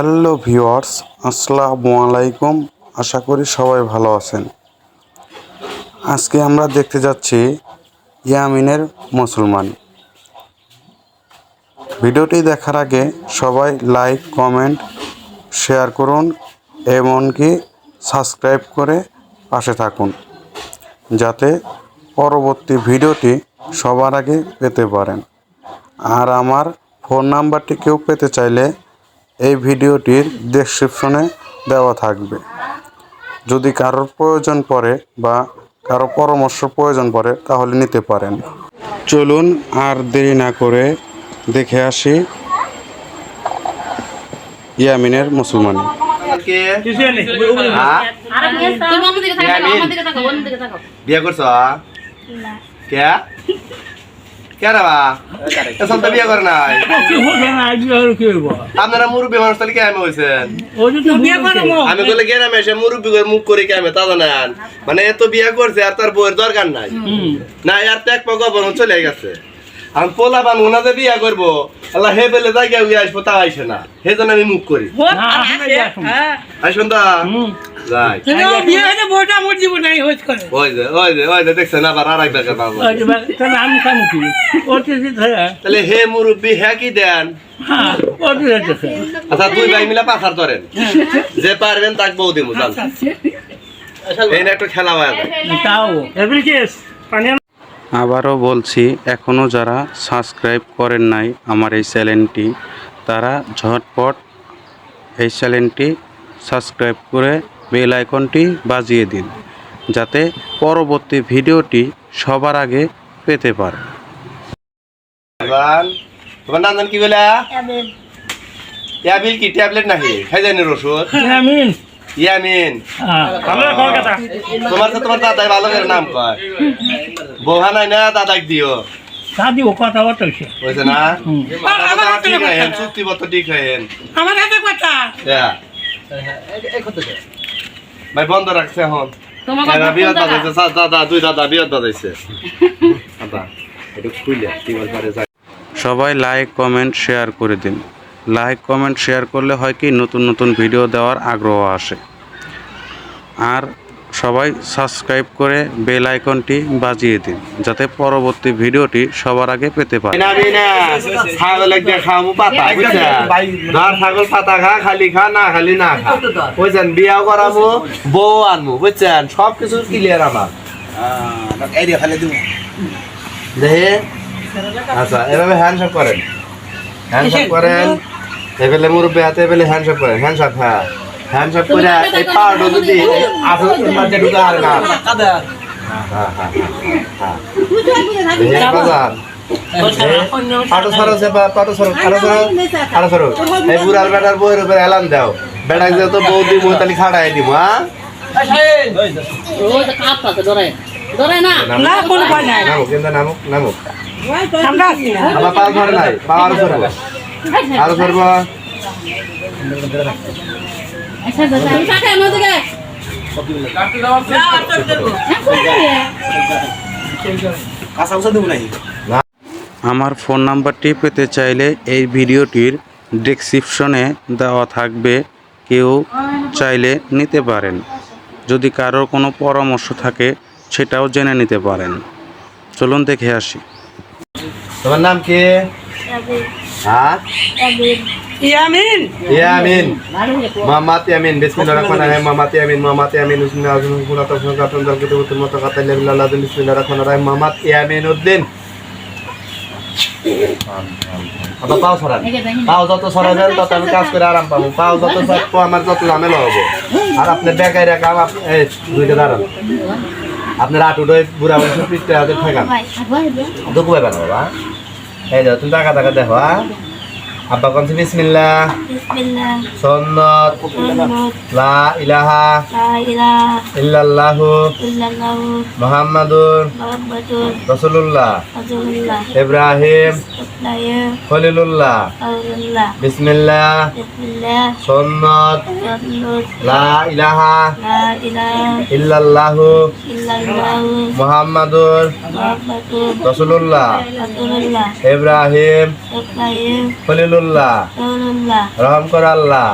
Hello viewers, আসসালামু আলাইকুম। আশা করি সবাই ভালো আছেন। আজকে আমরা দেখতে যাচ্ছি ইয়ামিনের মুসলমান। ভিডিওটি দেখার আগে সবাই লাইক, কমেন্ট, শেয়ার করুন, এমনকি সাবস্ক্রাইব করে পাশে থাকুন, যাতে পরবর্তী ভিডিওটি সবার আগে পেতে পারেন। আর আমার ফোন নাম্বারটি কেউ পেতে চাইলে এই ভিডিওটির ডেসক্রিপশনে দেওয়া থাকবে। যদি কারোর প্রয়োজন পড়ে বা কারও পরামর্শ প্রয়োজন পড়ে তাহলে নিতে পারেন। চলুন আর দেরি না করে দেখে আসি ইয়ামিনের মুসলমানি। হ্যাঁ? বিয়ে করছ? কে? তো বিয়ে করে নাই। আপনারা মুরব্বী মানুষ তাহলে কেমন হয়েছেন আমি বলে গেলাম এসে মুরব্বী করে মুখ করে কেমন তা জানেন। মানে এত বিয়ে করছে আর তার বউয়ের দরকার নাই। না আর তো এক পাক চলে গেছে। আমি পোলা বান ওনাদের বিয়ে করব আল্লাহ হে বেলে জায়গা উই আসব তা আইসে না। হে জন্য আমি মুখ করি। আসুন তো তাহলে হে মুরব্বী হ্যাঁ কি দেন? হ্যাঁ আচ্ছা দুই ভাই মিলে পাথার ধরেন। যে পারবেন তাক বউ দিমু জান এই একটু খেলা হয় তাও আবারও বলছি এখনও যারা সাবস্ক্রাইব করেন নাই আমার এই চ্যানেলটি তারা ঝটপট এই চ্যানেলটি সাবস্ক্রাইব করে বেল আইকনটি বাজিয়ে দিন যাতে পরবর্তী ভিডিওটি সবার আগে পেতে পারে তোমার নাম কি বলে? কি? ট্যাবলেট নাকি? খাই জানি আমিন ইয়ামিন। হ্যাঁ। তোমার তো তোমার দাদাই ভালো করে নাম কয়। বৌহা নাই না দাদাক দিও। সাদি ও কথা না? ঠিক হয়েন চুক্তি ঠিক হয়েন আমার হাতে হ্যাঁ। ভাই বন্ধ রাখছে এখন। দাদা। দাদা দাদা খুলে টিউবওয়েল পারে যায় সবাই লাইক কমেন্ট শেয়ার করে দিন। লাইক কমেন্ট শেয়ার করলে হয় কি নতুন নতুন ভিডিও দেওয়ার আগ্রহ আসে। আর সবাই সাবস্ক্রাইব করে বেল আইকনটি বাজিয়ে দিন, যাতে পরবর্তী ভিডিওটি সবার আগে পেতে পারে না আমি না ছাগল একটা খামু পাতা ধর ছাগল পাতা খা, খালি খা, না খালি না খা। বুঝছেন? বিয়া করামু বউ আনমু বুঝছেন? সব কিছু ক্লিয়ার আমার। দেখে। আচ্ছা এভাবে হ্যান্ডশেক করেন। হ্যান্ডশেক করেন। এবেলে মুরব্বী হাতে এবেলে হ্যান্ডশেক করেন। হ্যান্ডশেক হ্যাঁ। হ্যান্ডশেক করে এই পাউডার যদি আসল মধ্যে ঢুকে আর না হ্যাঁ হ্যাঁ হ্যাঁ পাটো সরো পাটো সরো আরও সরো এই বুড়ার বেটার উপরে এলান দাও বেটাকে যে তো বউ দিব তাহলে খাড়াই দিব হ্যাঁ আরও সরবো আচ্ছা আমি তাকাই আমার আমার ফোন নাম্বারটি পেতে চাইলে এই ভিডিওটির ডেসক্রিপশনে দেওয়া থাকবে কেউ চাইলে নিতে পারেন। যদি কারোর কোনো পরামর্শ থাকে সেটাও জেনে নিতে পারেন। চলুন দেখে আসি। তোমার নাম কি? হ্যাঁ? ইয়ামিন। ইয়ামিন। মোহাম্মদ ইয়ামিন বিসমিল্লাহির রহমানির রহিম মোহাম্মদ ইয়ামিন মোহাম্মদ ইয়ামিন বিসমিল্লাহির রহমানির রহিম কুলাত সুনাতান দল কুতুবুল মত কাতাল বিল্লাহ বিসমিল্লাহির রহমানির রহিম মোহাম্মদ ইয়ামিন উদ্দিন। আবার পাও সরান। পাও যত সরাবেন তত আমি কাজ করে আরাম পাবো। পাও যত সরবো আমার যত ঝামেলা হব। আর আপনি বেকাই রাখা এই দুইটা দাঁড়ান। আপনার আটুটো বুড়া বয়সে পিঠটা হাতে ঠেকান। দুঃখ পাবেন বাবা। এই যাও তুমি টাকা টাকা দেখো হ্যাঁ? আব্বা কনসি বিসমিল্লাহ Bismillah. সন্নত লা ইলাহা ইল্লাল্লাহু মুহাম্মাদুর রাসূলুল্লাহ. ইব্রাহিম খলিলুল্লাহ Bismillah. সন্নত লা ইলাহা ইল্লাল্লাহু মুহাম্মাদুর রাসূলুল্লাহ. ইব্রাহিম খলিলুল্লাহ রহম কর আল্লাহ।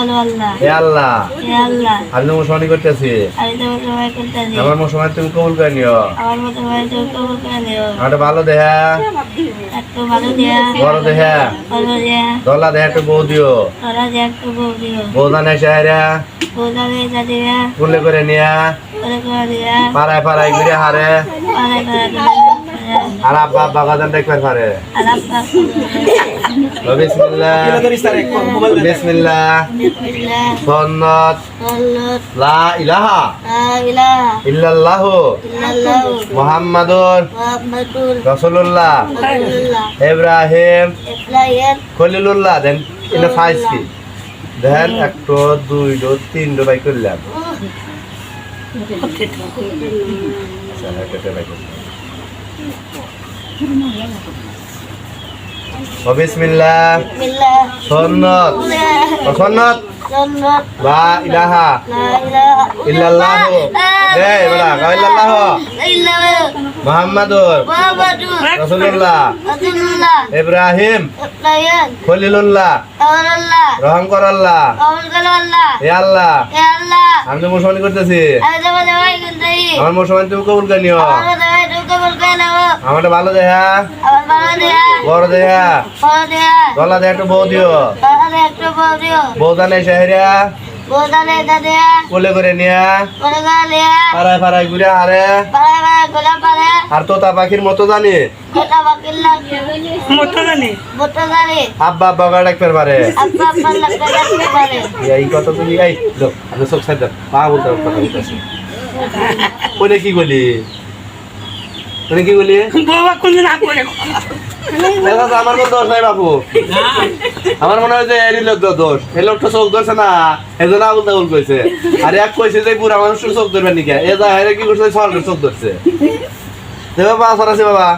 আল্লাহ। হে আল্লাহ। আমি তো মুসলমানি করতেছি। আমার মুসলমান তুমি কবুল করে নিও। আমার ভালো দেহা। ভালো বড় দেহা। দলা দেহা। একটু বউ দিও। বউ সাহেরা কুলে করে নিয়া। পাড়ায় পাড়ায় ঘুরে হারে। আর আব্বা গাজান দেখবার পারে বিসমিল্লাহ বিসমিল্লাহ সন্নত লা ইলাহা লা ইলাহা ইল্লাল্লাহ ইল্লাল্লাহ মুহাম্মাদুর মুহাম্মাদুর রাসূলুল্লাহ রাসূলুল্লাহ ইব্রাহিম ইব্রাহিম খলিলুল্লাহ দেন এটা সাইজ কি দেন একটো দুইটো তিনটো বাই করলাম বিসমিল্লাহ। বিসমিল্লাহ। সন্নত ও সন্নত লা ইলাহা লা ইলাহা ইল্লাল্লাহ দে বলা কা ইল্লাল্লাহ ইল্লাল্লাহ। মুহাম্মাদুর মুহাম্মাদুর রাসূলুল্লাহ। রাসূলুল্লাহ। ইব্রাহিম খলিলুল্লাহ। আল্লাহ রহম কর আল্লাহ অঙ্কল আল্লাহ। হে আল্লাহ। আমি তো মুসলমানি করতেছি। আমার মুসলমান তুমি কবুল করে আমার করে ভালো দেহা। বড় দেহা। গলা দেহা একটু বউ দিও। তাহলে একটু বউ দিও। সাহেরা বউটা নেই দিয়া। কোলে করে নিয়া। করে পাড়ায় পাড়ায় ঘুরে হারে। আর তোতা পাখির মতো জানি। আব্বা আব্বা গা ডাকতে পারে। আব্বা আব্বা লাগতে লাগতে পারে এই কথা তুমি এই আপনি চোখ সাইড পা বলতে কথা বলতেছি কি বলি? ওইটা কি বলি বাবা করে আমার কোনো দোষ নাই বাবু আমার মনে হয় যে এরই লোক দোষ। এই লোকটা চোখ ধরছে না। এজন্য আবুল তাবুল কইছে। আর এক কইছে যে মানুষের চোখ ধরবে নিকে? এ যা হেরে কি করছে? সরকার চোখ ধরছে। বাবা আসর আছে বাবা।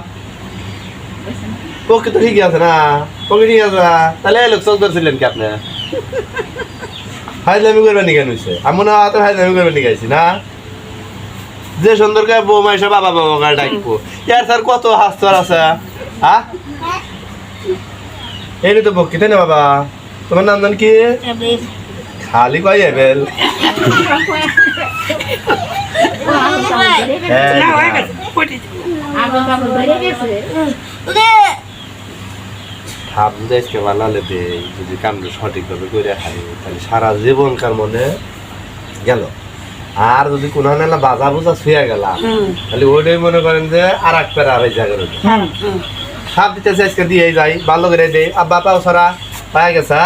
পক্ষে তো ঠিকই আছে না। পক্ষে ঠিক আছে না। তাহলে এই লোক চোখ ধরছিলেন কি আপনি? হাইজলামি করবেন নিকে নইছে আমি মনে হয় হাইজলামি করবেন নিকে না? যে সুন্দর করে বৌমা এসে বাবা বাবা গায়ে ডাকবো। ইয়ার স্যার কত হাস্তর আছে হ্যাঁ এই তো বকি তাই না বাবা? তোমার নাম জান কি? খালি কয় এবেল ভাব দেশকে বানালে দে যদি কামটা সঠিকভাবে করে খাই তাহলে সারা জীবনকার মনে গেল। আর যদি কোন বাজা বুজা শুয়ে গেলা তাহলে ওইটাই মনে করেন যে আর এক পেরা আড়াই করে সাপ দিতেছে আজকে দিয়ে যাই ভালো করে দেই আর বাপাও সরা পায় গেছে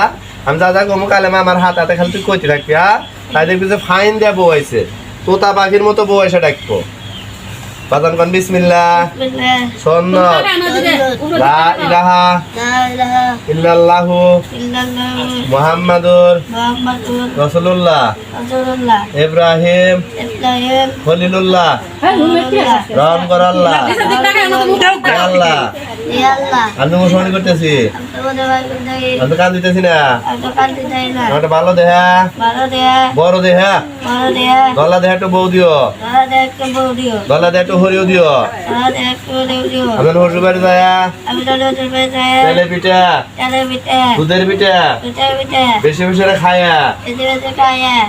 আমি যা যা গমু কালে আমার হাত হাতে খালি তুই কইতে থাকবি আর তাই দেখবি যে ফাইন দেয়া বউ আইছে। তোতা পাখির মতো বউ এসে ডাকবো। বাজান কন বিসমিল্লাহ। বিসমিল্লাহ। সন্নত লা ইলাহা ইল্লাল্লাহু ইল্লাল্লাহ মুহাম্মাদুর মুহাম্মাদুর রাসূলুল্লাহ। রাসূলুল্লাহ। ইব্রাহিম খলিলুল্লাহ। রহম কর আল্লাহ আল্লাহ আমি করতেছি। তোমার সবাই করতেছি। আমি তো কান দিতেছি না। ভালো দেহা। বড় দেহা। ভালো দিয়া গলা দেহা একটু বউ দিও। ভালো দিয়া একটু বউ দিও। গলা দেহা একটু হরিও দিও। হরসু বাড়ি যায়। তেলে পিঠা। দুধের পিঠা। বেশি খায়া।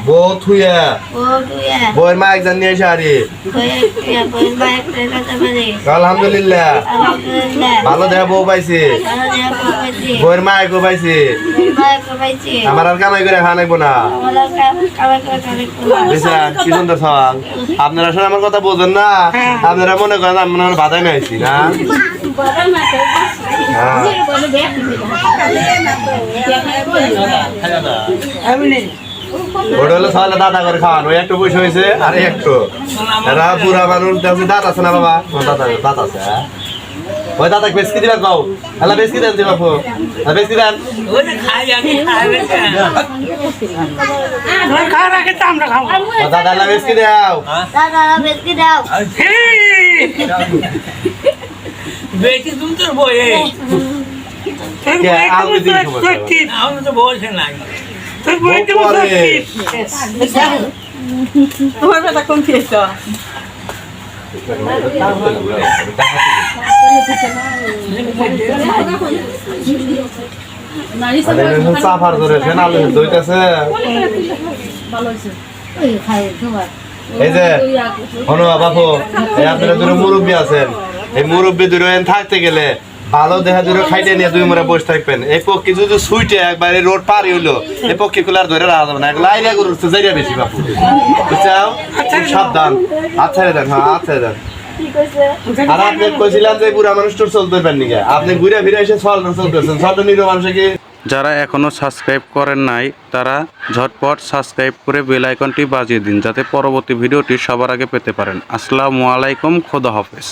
বউ থুয়া। বউয়ের মা একজন নিয়ে এসে আরি আলহামদুলিল্লাহ। ভালো দিয়া বউ পাইছি। বউয়ের মা একো পাইছি। আমার আর কামাই করে খাওয়া লাগবো না। কি সুন্দর সওয়াল। আপনারা আসলে আমার কথা বোঝেন না। আপনারা মনে করেন আমি মনে হয় বাধাই নাইছি না? হ্যাঁ। দাদা করে খাওয়ান। একটু পয়সা হয়েছে, আর একটু। বুড়া মানুষ দাঁত আছে না বাবা? দাদা, দাঁত আছে হ্যাঁ? ওই দাদা বেশ কি দিবেন কও এলা বেশ কি দেন বাপু এলা বেশ দেন ওটা খাই আমি খাই ওই খাওয়ার আগে তো আমরা খাব দাদা এলা বেশ কি দাও দাদা বেশি দাও বেশি দূর তোর বয়ে আলু খাব, আমি তো বলছে নাই তোর বই তোমার কথা কোন খেয়েছ দুটো মুরব্বী আছেন এই মুরব্বী দুটো থাকতে গেলে ভালো দেখা দুটো খাইতে নিয়ে দুই মোড়া বসে থাকবেন, এই পক্ষী যদি সুইটে একবার রোড পার হইল এই পক্ষী গুলো আর ধরে রাখা যাবে না যাইয়া বেশি বাপু। বুঝছাও? সাবধান ছেড়ে দেন হ্যাঁ হাত ছেড়ে দেন আর আপনি কইছিলেন যে পুরা মানুষ তো চলতে পারেন আপনি ঘুরে ফিরে এসে সল চলতেছেন। সল নিরো মানুষকে যারা এখনও সাবস্ক্রাইব করেন নাই তারা ঝটপট সাবস্ক্রাইব করে বেল আইকনটি বাজিয়ে দিন যাতে পরবর্তী ভিডিওটি সবার আগে পেতে পারেন। আসসালামু আলাইকুম খোদা হাফেজ।